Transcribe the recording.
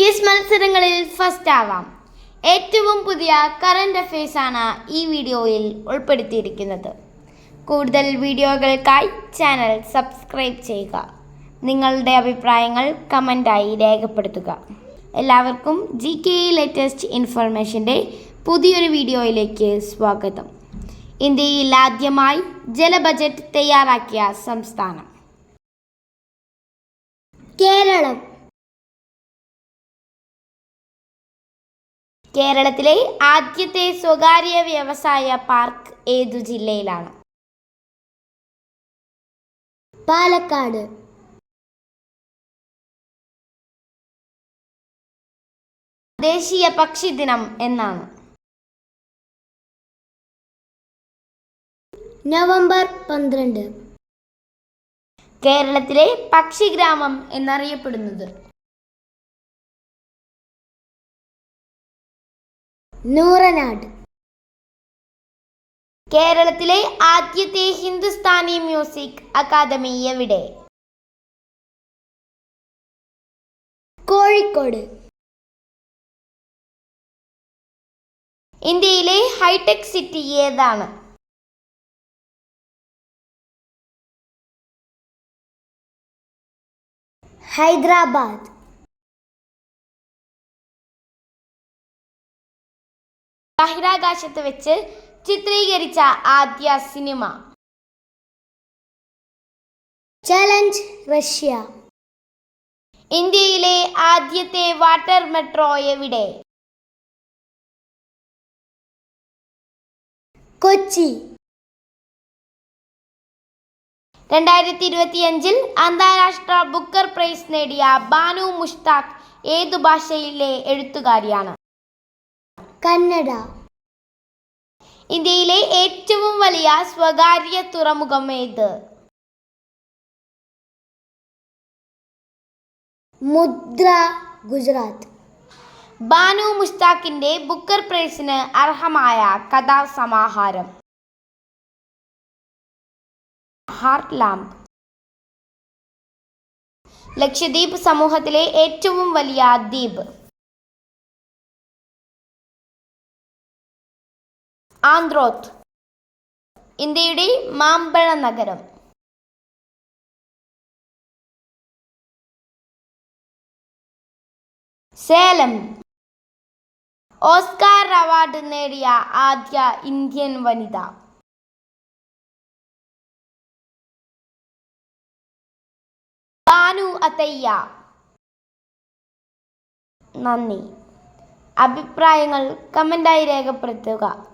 Quiz മത്സരങ്ങളിൽ first ആവാം. ഏറ്റവും പുതിയ കറണ്ട് ആണ് ഈ വീഡിയോയിൽ ഉൾപ്പെടുത്തിയിരിക്കുന്നത്. കൂടുതൽ വീഡിയോകൾക്കായി ചാനൽ സബ്സ്ക്രൈബ് ചെയ്യുക. നിങ്ങളുടെ അഭിപ്രായങ്ങൾ കമന്റായി രേഖപ്പെടുത്തുക. എല്ലാവർക്കും ജി കെ ലേറ്റസ്റ്റ് ഇൻഫർമേഷന്റെ പുതിയൊരു വീഡിയോയിലേക്ക് സ്വാഗതം. ഇന്ത്യയിൽ ആദ്യമായി ജല ബജറ്റ് തയ്യാറാക്കിയ സംസ്ഥാനം. കേരളം. കേരളത്തിലെ ആദ്യത്തെ സ്വകാര്യ വ്യവസായ പാർക്ക് ഏതു ജില്ലയിലാണ്? പാലക്കാട്. ദേശീയ പക്ഷി ദിനം എന്നാണ്. നവംബർ പന്ത്രണ്ട്. കേരളത്തിലെ പക്ഷിഗ്രാമം എന്നറിയപ്പെടുന്നത്. നൂറനാട്. കേരളത്തിലെ ആദ്യത്തെ ഹിന്ദുസ്ഥാനി മ്യൂസിക് അക്കാദമി എവിടെ? കോഴിക്കോട്. ഇന്ത്യയിലെ ഹൈടെക് സിറ്റി ഏതാണ്? ഹൈദരാബാദ്. ബഹിരാകാശത്ത് വെച്ച് ചിത്രീകരിച്ച ആദ്യ സിനിമ. Challenge Russia. ഇന്ത്യയിലെ ആദ്യത്തെ വാട്ടർ മെട്രോ എവിടെ? കൊച്ചി. രണ്ടായിരത്തി ഇരുപത്തിയഞ്ചിൽ അന്താരാഷ്ട്ര ബുക്കർ പ്രൈസ് നേടിയ ബാനു മുഷ്താഖ് ഏതു ഭാഷയിലെ എഴുത്തുകാരിയാണ്? കന്നഡ. ഇന്ത്യയിലെ ഏറ്റവും വലിയ സ്വകാര്യ തുറമുഖം ഏത്? മുദ്ര ഗുജറാത്ത്. ബാനു മുസ്താഖിന്റെ ബുക്കർ പ്രൈസിന് അർഹമായ കഥാസമാഹാരം. ഹാർട്ട് ലാമ്പ് ലക്ഷദ്വീപ് സമൂഹത്തിലെ ഏറ്റവും വലിയ ദ്വീപ്. ആന്ത്രോത്ത്. ഇന്ത്യയുടെ മാമ്പഴ നഗരം. സേലം. ഓസ്കാർ അവാർഡ് നേടിയ ആദ്യ ഇന്ത്യൻ വനിത. ബാനു അതയ്യ നന്ദി. അഭിപ്രായങ്ങൾ കമന്റായി രേഖപ്പെടുത്തുക.